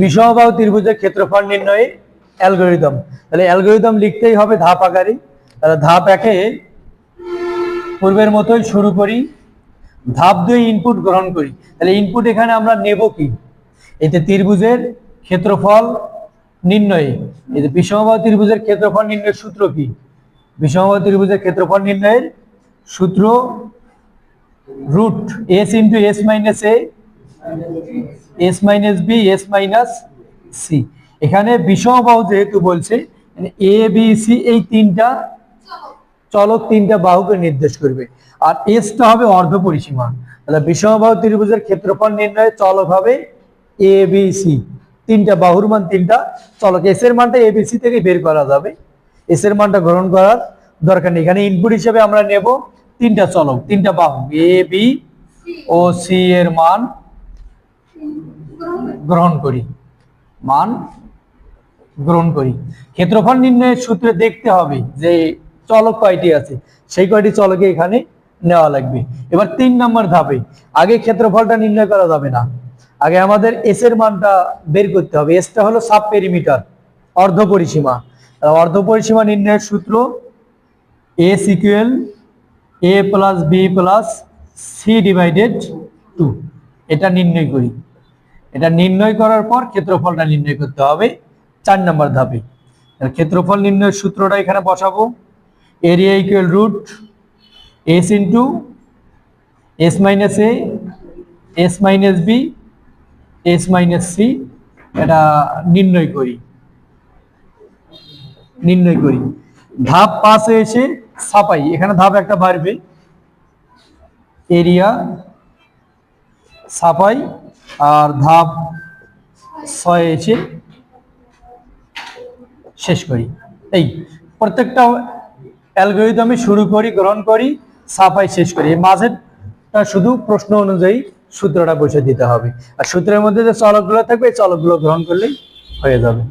বিষমবাহু ত্রিভুজের ক্ষেত্রফল নির্ণয়ে অ্যালগোরিদম। তাহলে অ্যালগোরিদম লিখতেই হবে ধাপ আকারে। তাহলে ধাপ একে পূর্বের মতোই শুরু করি, ধাপ দুই ইনপুট গ্রহণ করি। তাহলে ইনপুট এখানে আমরা নেব কি? এতে ত্রিভুজের ক্ষেত্রফল নির্ণয়ে। এতে বিষমবাহু ত্রিভুজের ক্ষেত্রফল নির্ণয়ের সূত্র কি? বিষমবাহু ত্রিভুজের ক্ষেত্রফল নির্ণয়ের সূত্র root S into S minus A S minus B S minus C এখানে বিষমবাহু যেহেতু বলছে এ বি সি এই তিনটা চলক তিনটা বাহুকে নির্দেশ করবে। আর এসটা হবে অর্ধ পরিসীমা তাহলে বিষমবাহু ত্রিভুজের ক্ষেত্রফল নির্ণয়ে চলক হবে এ বি সি তিনটা বাহুর মান তিনটা চলক। এস এর মানটা এ বি সি থেকে বের করা যাবে। এস এর মানটা গ্রহণ করার দরকার নেই। এখানে ইনপুট হিসেবে আমরা নেব তিনটা চলক, তিনটা বাহু। এ বি ও সি এর মান গ্রহণ করি। মান? গ্রহণ করি। ক্ষেত্রফল নির্ণয়ের সূত্রে দেখতে হবে যে চলক কয়টি আছে। সেই কয়টি চলকে এখানে নেওয়া লাগবে। এবার তিন নম্বর ধাপে আগে ক্ষেত্রফলটা নির্ণয় করা যাবে না। আগে আমাদের এস এর মানটা বের করতে হবে। এসটা হলো সাব পেরিমিটার অর্ধ পরিসীমা। অর্ধ পরিসীমা নির্ণয়ের সূত্র A equal A plus B plus C divided by two নির্ণয় করি। এটা নির্ণয় করার পর ক্ষেত্রফলটা নির্ণয় করতে হবে চার নম্বর ধাপে। ক্ষেত্রফল নির্ণয়ের সূত্রটা এখানে বসাবো। Area equal root S into S minus A S minus B S minus C এটা নির্ণয় করি। নির্ণয় করি। ধাপ পাশে এসে ছাপাই। এখানে ধাপ একটা বাড়বে। এরিয়া ছাপাই আর ধাপ ছয় এসে শেষ করি। এই প্রত্যেকটা অ্যালগোহিত আমি শুরু করি, গ্রহণ করি সাফাই শেষ করি। এই মাঝেরটা শুধু প্রশ্ন অনুযায়ী সূত্রটা বসে দিতে হবে। আর সূত্রের মধ্যে যে চলকগুলো থাকবে, এই চলকগুলো গ্রহণ করলেই হয়ে যাবে।